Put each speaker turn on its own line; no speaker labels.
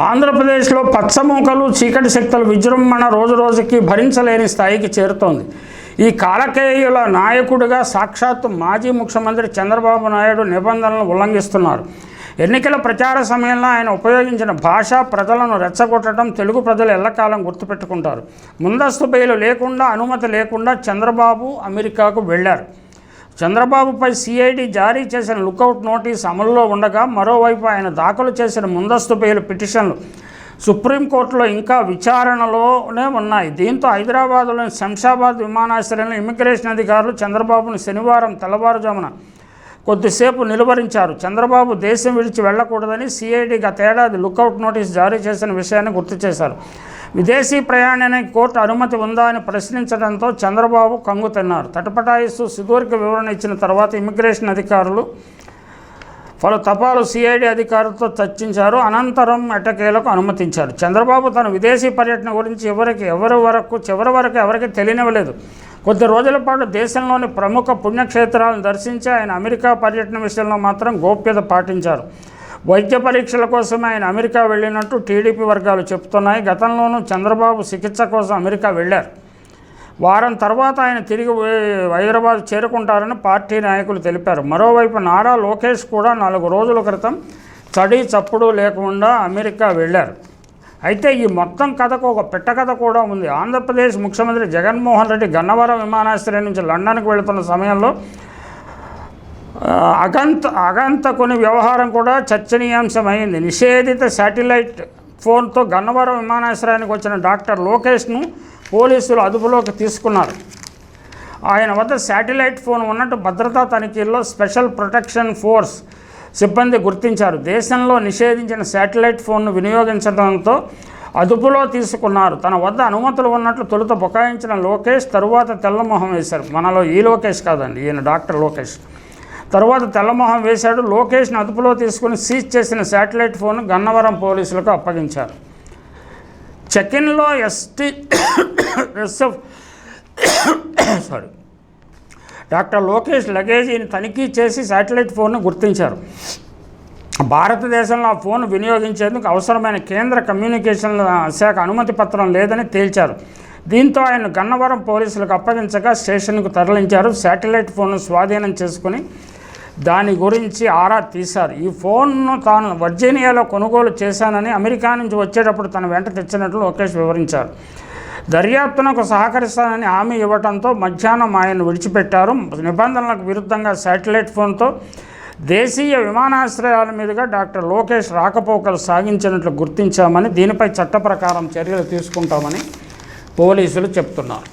ఆంధ్రప్రదేశ్లో పచ్చమూకలు చీకటి శక్తుల విజృంభణ రోజు రోజుకి భరించలేని స్థాయికి చేరుతోంది. ఈ కాలకేయుల నాయకుడిగా సాక్షాత్తు మాజీ ముఖ్యమంత్రి చంద్రబాబు నాయుడు నిబంధనలను ఉల్లంఘిస్తున్నారు. ఎన్నికల ప్రచార సమయంలో ఆయన ఉపయోగించిన భాష ప్రజలను రెచ్చగొట్టడం తెలుగు ప్రజలు ఎల్లకాలం గుర్తుపెట్టుకుంటారు. ముందస్తు బెయిలు లేకుండా అనుమతి లేకుండా చంద్రబాబు అమెరికాకు వెళ్ళారు చంద్రబాబుపై సిఐడి జారీ చేసిన లుకౌట్ నోటీస్ అమల్లో ఉండగా మరోవైపు ఆయన దాఖలు చేసిన ముందస్తు బెయిల్ పిటిషన్లు సుప్రీంకోర్టులో ఇంకా విచారణలోనే ఉన్నాయి. దీంతో హైదరాబాద్లోని శంషాబాద్ విమానాశ్రయంలో ఇమిగ్రేషన్ అధికారులు చంద్రబాబును శనివారం తెల్లవారుజామున కొద్దిసేపు నిలువరించారు. చంద్రబాబు దేశం విడిచి వెళ్ళకూడదని సిఐడి గతేడాది లుకౌట్ నోటీస్ జారీ చేసిన విషయాన్ని గుర్తు చేశారు. విదేశీ ప్రయాణానికి కోర్టు అనుమతి ఉందా అని ప్రశ్నించడంతో చంద్రబాబు కంగు తిన్నారు. తటపటాయిస్తూ సుదీర్ఘ వివరణ ఇచ్చిన తర్వాత ఇమిగ్రేషన్ అధికారులు పలు తపాలు సిఐడి అధికారులతో చర్చించారు. అనంతరం ఎటకేలకు అనుమతించారు. చంద్రబాబు తన విదేశీ పర్యటన గురించి ఎవరికి ఎవరి వరకు చివరి వరకు ఎవరికి తెలియనివ్వలేదు. కొద్ది రోజుల పాటు దేశంలోని ప్రముఖ పుణ్యక్షేత్రాలను దర్శించి ఆయన అమెరికా పర్యటన విషయంలో మాత్రం గోప్యత పాటించారు. వైద్య పరీక్షల కోసం ఆయన అమెరికా వెళ్ళినట్టు టీడీపీ వర్గాలు చెబుతున్నాయి. గతంలోనూ చంద్రబాబు చికిత్స కోసం అమెరికా వెళ్ళారు. వారం తర్వాత ఆయన తిరిగి హైదరాబాద్ చేరుకుంటారని పార్టీ నాయకులు తెలిపారు. మరోవైపు నారా లోకేష్ కూడా నాలుగు రోజుల క్రితం చడి చప్పుడు లేకుండా అమెరికా వెళ్ళారు. అయితే ఈ మొత్తం కథకు ఒక పిట్ట కథ కూడా ఉంది. ఆంధ్రప్రదేశ్ ముఖ్యమంత్రి జగన్మోహన్ రెడ్డి గన్నవరం విమానాశ్రయం నుంచి లండన్కి వెళుతున్న సమయంలో అగంత అగంత అగంతకుని వ్యవహారం కూడా చర్చనీయాంశమైంది. నిషేధిత శాటిలైట్ ఫోన్తో గన్నవరం విమానాశ్రయానికి వచ్చిన డాక్టర్ లోకేష్ను పోలీసులు అదుపులోకి తీసుకున్నారు. ఆయన వద్ద శాటిలైట్ ఫోన్ ఉన్నట్టు భద్రతా తనిఖీల్లో స్పెషల్ ప్రొటెక్షన్ ఫోర్స్ సిబ్బంది గుర్తించారు. దేశంలో నిషేధించిన శాటిలైట్ ఫోన్ను వినియోగించడంతో అదుపులో తీసుకున్నారు. తన వద్ద అనుమతులు ఉన్నట్లు తొలుత బుకాయించిన లోకేష్ తరువాత తెల్లమొహం వేశారు. మనలో ఈ లోకేష్ కాదండి ఈయన డాక్టర్ లోకేష్. తరువాత తెల్లమొహం వేశాడు. లోకేష్ను అదుపులో తీసుకుని సీజ్ చేసిన శాటిలైట్ ఫోన్ గన్నవరం పోలీసులకు అప్పగించారు. చెక్-ఇన్లో ST SF sorry doctor Lokesh లగేజీని తనిఖీ చేసి శాటిలైట్ ఫోన్ను గుర్తించారు. భారతదేశంలో ఆ ఫోన్ వినియోగించేందుకు అవసరమైన కేంద్ర కమ్యూనికేషన్ల శాఖ అనుమతి పత్రం లేదని తేల్చారు. దీంతో ఆయన గన్నవరం పోలీసులకు అప్పగించగా స్టేషన్కు తరలించారు. శాటిలైట్ ఫోన్ను స్వాధీనం చేసుకుని దాని గురించి ఆరా తీశారు. ఈ ఫోన్ను తాను వర్జీనియాలో కొనుగోలు చేశానని అమెరికా నుంచి వచ్చేటప్పుడు తన వెంట తెచ్చినట్లు లోకేష్ వివరించారు. దర్యాప్తునకు సహకరిస్తానని హామీ ఇవ్వడంతో మధ్యాహ్నం ఆయన విడిచిపెట్టారు. నిబంధనలకు విరుద్ధంగా శాటిలైట్ ఫోన్తో దేశీయ విమానాశ్రయాల మీదుగా డాక్టర్ లోకేష్ రాకపోకలు సాగించినట్లు గుర్తించామని దీనిపై చట్ట ప్రకారం చర్యలు తీసుకుంటామని పోలీసులు చెప్తున్నారు.